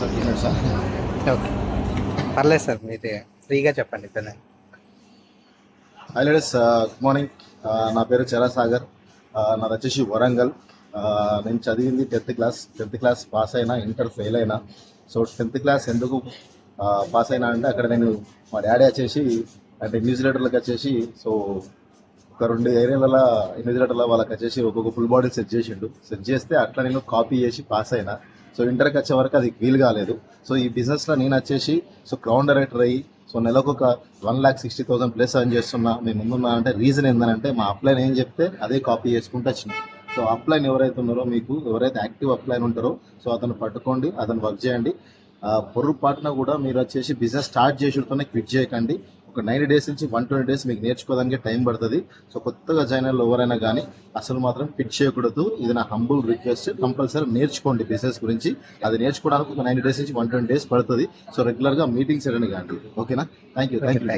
Sir. Okay. పర్లేదు sir మీరు ఫ్రీగా చెప్పండి ఇతనే హాయ్ లేడీస్ గుడ్ మార్నింగ్ నా పేరు చరాసాగర్. Uh, నాది వచ్చేసి వరంగల్. Uh, నేను చదివింది tenth class. Tenth class pass అయినా ఇంటర్ ఫెయిల్ అయినా. సో టెన్త్ క్లాస్ ఎందుకు పాస్ అయినా అంటే అక్కడ నేను మా డాడీ వచ్చేసి అంటే న్యూజిలేటర్లకు వచ్చేసి సో ఒక రెండు ఏరియాలలో న్యూజిలేటర్ల వాళ్ళకి వచ్చేసి ఒక్కొక్క ఫుల్ బాడీ సెట్ చేసిండు. సెట్ చేస్తే అట్లా నేను కాపీ చేసి పాస్ అయినా. సో ఇంటర్కి వచ్చే వరకు అది వీలు కాలేదు. సో ఈ బిజినెస్లో నేను వచ్చేసి సో క్రౌన్ డైరెక్టర్ అయ్యి సో నెలకు ఒక one lakh sixty thousand plus అని చేస్తున్నా. నేను ముందున్నా అంటే రీజన్ ఏంటంటే మా అప్లైన్ ఏం చెప్తే అదే కాపీ చేసుకుంటూ వచ్చిన. సో అప్లైన్ ఎవరైతే ఉన్నారో మీకు ఎవరైతే యాక్టివ్ అప్లైన్ ఉంటారో సో అతను పట్టుకోండి అతను వర్క్ చేయండి. ఆ, పొర్రుపాటున కూడా మీరు వచ్చేసి బిజినెస్ స్టార్ట్ చేసుడుతోనే క్విట్ చేయకండి. ఒక నైన్ డేస్ నుంచి వన్ ట్వంటీ డేస్ మీకు నేర్చుకోవడానికి టైం పడుతుంది. సో కొత్తగా జాయిన్ అయిన ఎవరైనా కానీ అసలు మాత్రం ఫిట్ చేయకూడదు. ఇది నా హంబుల్ రిక్వెస్ట్ కంపల్సరీ నేర్చుకోండి బిజినెస్ గురించి. అది నేర్చుకోవడానికి ఒక నైన్ డేస్ నుంచి వన్ ట్వంటీ డేస్ పడుతుంది. సో రెగ్యులర్గా మీటింగ్స్ అటెండ్ కాండి ఓకేనా? Thank you thank you